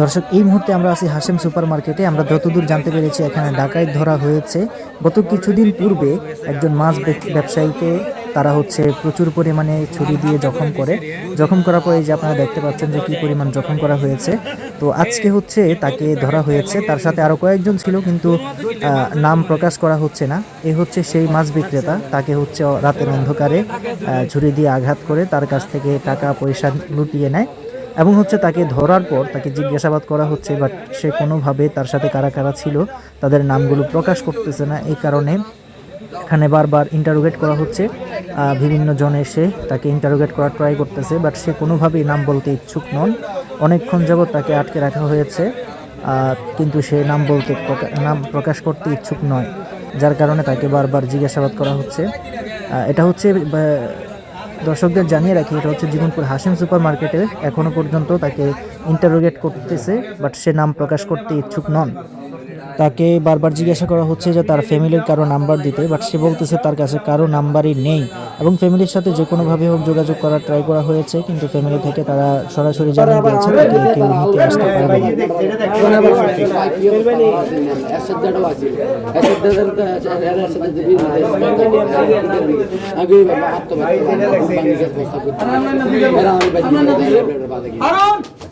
দর্শক, এই মুহূর্তে আমরা আছি হাসেম সুপার মার্কেটে আমরা যতদূর জানতে পেরেছি, এখানে ডাকাত ধরা হয়েছে। গত কিছুদিন পূর্বে একজন মাছ ব্যবসায়ীকে তারা হচ্ছে প্রচুর পরিমাণে ছুরি দিয়ে জখম করে। জখম করার পরে যে আপনারা দেখতে পাচ্ছেন যে কি পরিমাণ জখম করা হয়েছে। তো আজকে হচ্ছে তাকে ধরা হয়েছে। তার সাথে আরও কয়েকজন ছিল, কিন্তু নাম প্রকাশ করা হচ্ছে না। এ হচ্ছে সেই মাছ বিক্রেতা। তাকে হচ্ছে রাতের অন্ধকারে ছুরি দিয়ে আঘাত করে তার কাছ থেকে টাকা পয়সা লুটিয়ে নেয়। এবং হচ্ছে তাকে ধরার পর তাকে জিজ্ঞাসাবাদ করা হচ্ছে বাট সে কোনোভাবে তার সাথে কারা কারা ছিল, তাদের নামগুলো প্রকাশ করতেছে না। এই কারণে এখানে বারবার ইন্টারোগেট করা হচ্ছে। বিভিন্ন জন এসে তাকে ইন্টারোগেট করার ট্রাই করতেছে বাট সে কোনোভাবেই নাম বলতে ইচ্ছুক নন। অনেকক্ষণ যাবৎ তাকে আটকে রাখা হয়েছে কিন্তু সে নাম বলতে নাম প্রকাশ করতে ইচ্ছুক নয়, যার কারণে তাকে বারবার জিজ্ঞাসাবাদ করা হচ্ছে। এটা হচ্ছে দর্শকদের জানিয়ে রাখি, এটা হচ্ছে জীবনপুর হাসিম সুপার মার্কেটে এখনও পর্যন্ত তাকে ইন্টারোগেট করতেছে বাট সে নাম প্রকাশ করতে ইচ্ছুক নন। তাকে বারবার জিজ্ঞাসা করা হচ্ছে যে তার ফ্যামিলির কারও নাম্বার দিতে বাট সে বলতেছে তার কাছে কারও নাম্বারই নেই। এবং ফ্যামিলির সাথে যে কোনোভাবে হোক যোগাযোগ করার ট্রাই করা হয়েছে, কিন্তু ফ্যামিলি থেকে তারা সরাসরি জানিয়ে দিয়েছে তাকে কেউ নিতে আসতে পারবে না।